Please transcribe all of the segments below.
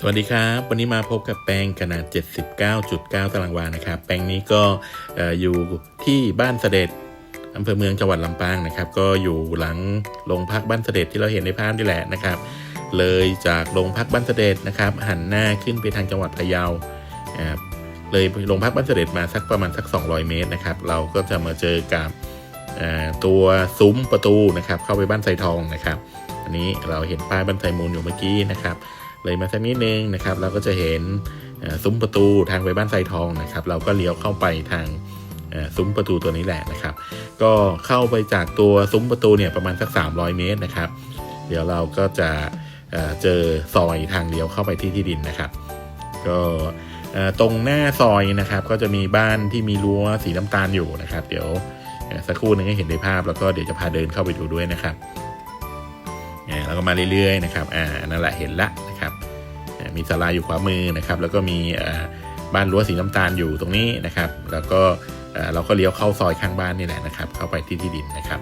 สวัสดีครับ วันนี้มาพบกับแปลงขนาด 79.9 ตารางวานะครับ แปลงนี้ก็ออยู่ที่บ้านเสด็จอำเภอเมืองจังหวัดลำปางนะครับ ก็อยู่หลังโรงพักบ้านเสด็จที่เราเห็นในภาพนี่แหละนะครับ เลยจากโรงพักบ้านเสด็จนะครับ หันหน้าขึ้นไปทางจังหวัดพะเยาเลยโรงพักบ้านเสด็จมาสักประมาณสัก 200 เมตรนะครับ เราก็จะมาเจอกับตัวซุ้มประตูนะครับ เข้าไปบ้านไซทองนะครับ อันนี้เราเห็นป้ายบ้านไซมูลอยู่เมื่อกี้นะครับ เลยมาสักนิดนึงนะครับ เราก็จะเห็นซุ้มประตูทางไปบ้านไซทองนะครับ เราก็เลี้ยวเข้าไปทางซุ้มประตูตัวนี้แหละนะครับ ก็เข้าไปจากตัวซุ้มประตูเนี่ยประมาณสัก 300 เมตรนะครับ เดี๋ยวเราก็จะเจอซอยทางเลี้ยวเข้าไปที่ที่ดินนะครับ ก็ตรงหน้าซอยนะครับ ก็จะมีบ้านที่มีรั้วสีน้ำตาลอยู่นะครับ เดี๋ยวสักครู่นึงให้เห็นในภาพ แล้วก็เดี๋ยวจะพาเดินเข้าไปดูด้วยนะครับอ่าแล้วก็มาเรื่อยๆนะครับ อ่า นั่นแหละเห็นละ มีศาลาอยู่ขวามือนะครับ แล้วก็มีบ้านรั้วสีน้ำตาลอยู่ตรงนี้นะครับ แล้วก็เราก็เลี้ยวเข้าซอยข้างบ้านนี่แหละนะครับ เข้าไปที่ที่ดินนะครับ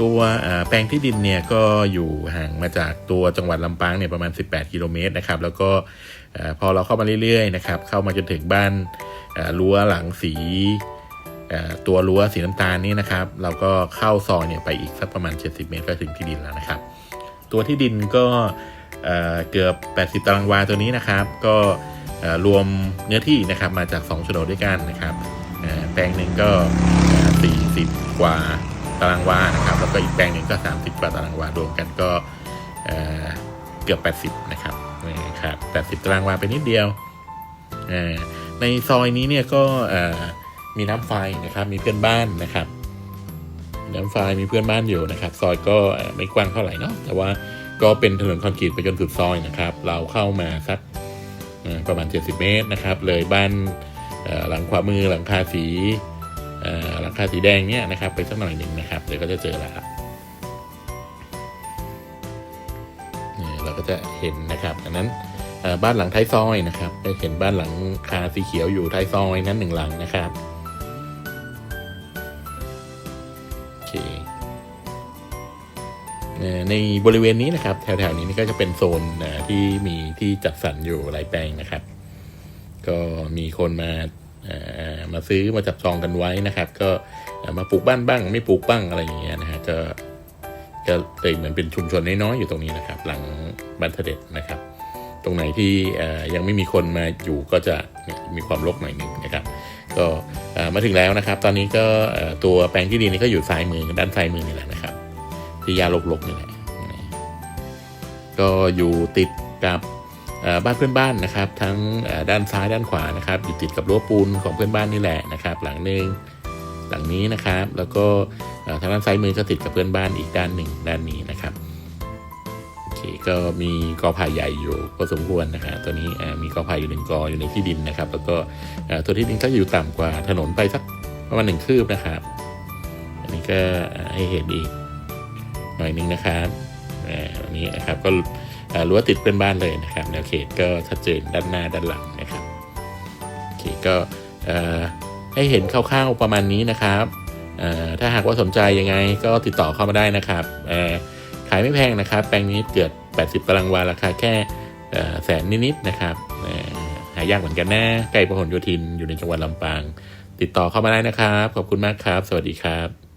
ตัวแปลงที่ดินเนี่ยก็อยู่ห่างมาจากตัวจังหวัดลำปางเนี่ยประมาณ 18 กิโลเมตรนะครับแล้วก็พอเราเข้ามาเรื่อยๆนะครับเข้ามาจนถึงบ้านรั้วหลังสีตัวรั้วสีน้ำตาลนี่นะครับ เราก็เข้าซอยเนี่ยไปอีกสักประมาณ 70 เมตรก็ถึงที่ดินแล้วนะครับ ตัวที่ดินก็ เกือบ 80 ตารางวาตัวนี้นะครับ ก็รวมเนื้อที่นะครับมาจาก 2 โฉนดด้วยกันนะครับแปลงหนึ่งก็ 40 กว่าตารางวานะครับ แล้วก็อีกแปลงหนึ่งก็ 30 กว่าตารางวารวมกันก็เกือบ 80 นะครับนี่ครับ 80 ตารางวาไปนิดเดียว ในซอยนี้เนี่ยก็มีน้ำไฟนะครับ มีเพื่อนบ้านนะครับ น้ำไฟมีเพื่อนบ้านอยู่นะครับ ซอยก็ไม่กว้างเท่าไหร่เนาะ แต่ว่า ก็เป็นถนนคอนกรีตไปจนสุดซอยนะครับ เราเข้ามาสักประมาณ 70 เมตรนะครับ เลยบ้านหลังขวามือหลังคาสีหลังคาสีแดงเนี่ยนะครับ ไปสักหน่อยหนึ่งนะครับ เดี๋ยวก็จะเจอแล้วครับเราก็จะเห็นนะครับอันนั้นบ้านหลังท้ายซอยนะครับจะเห็นบ้านหลังคาสีเขียวอยู่ท้ายซอยนั้นหนึ่งหลังนะครับโอเค ในบริเวณนี้นะครับ แถวๆนี้นี่ก็จะเป็นโซนเอ่อที่มีที่จัดสรรอยู่หลายแปลงนะครับ ก็มีคนมามาซื้อมาจับจองกันไว้นะครับ ก็มาปลูกบ้านบ้าง ไม่ปลูกบ้างอะไรอย่างเงี้ยนะฮะก็ก็เลยเหมือนเป็นชุมชนน้อยๆอยู่ตรงนี้นะครับ หลังบ้านเสด็จนะครับ ตรงไหนที่ยังไม่มีคนมาอยู่ก็จะมีความรกหน่อยหนึ่งนะครับ ก็มาถึงแล้วนะครับ ตอนนี้ก็ตัวแปลงที่ดินนี้ก็อยู่ซ้ายมือด้านซ้ายมือนี่แหละนะครับ ที่ยาลกๆนี่แหละก็อยู่ติดกับบ้านเพื่อนบ้านนะครับ ทั้งด้านซ้ายด้านขวานะครับ อยู่ติดกับรั้วปูนของเพื่อนบ้านนี่แหละนะครับ หลังหนึ่งหลังนี้นะครับ แล้วก็ทางด้านซ้ายมือก็ติดกับเพื่อนบ้านอีกด้านหนึ่งด้านนี้นะครับโอเคก็มีกอไผ่ใหญ่อยู่พอสมควรนะครับตัวนี้มีกอไผ่อยู่หนึ่งกออยู่ในที่ดินนะครับ แล้วก็ตัวที่ดินก็อยู่ต่ำกว่าถนนไปสักประมาณหนึ่งคืบนะครับ อันนี้ก็ให้เห็นอีก หน่อยหนึงนะครับอันนี้นะครับก็รั้วติดเพื่อนบ้านเลยนะครับแนวเขตก็ชัดเจนด้านหน้าด้านหลังนะครับโอเคก็ให้เห็นคร่าวๆประมาณนี้นะครับถ้าหากว่าสนใจยังไงก็ติดต่อเข้ามาได้นะครับขายไม่แพงนะครับ แปลงนี้เกิด 80 ตารางวาราคาแค่แสนนิดๆนะครับหายากเหมือนกันนะใกล้พหลโยธินอยู่ในจังหวัดลำปาง ติดต่อเข้ามาได้นะครับ ขอบคุณมากครับ สวัสดีครับ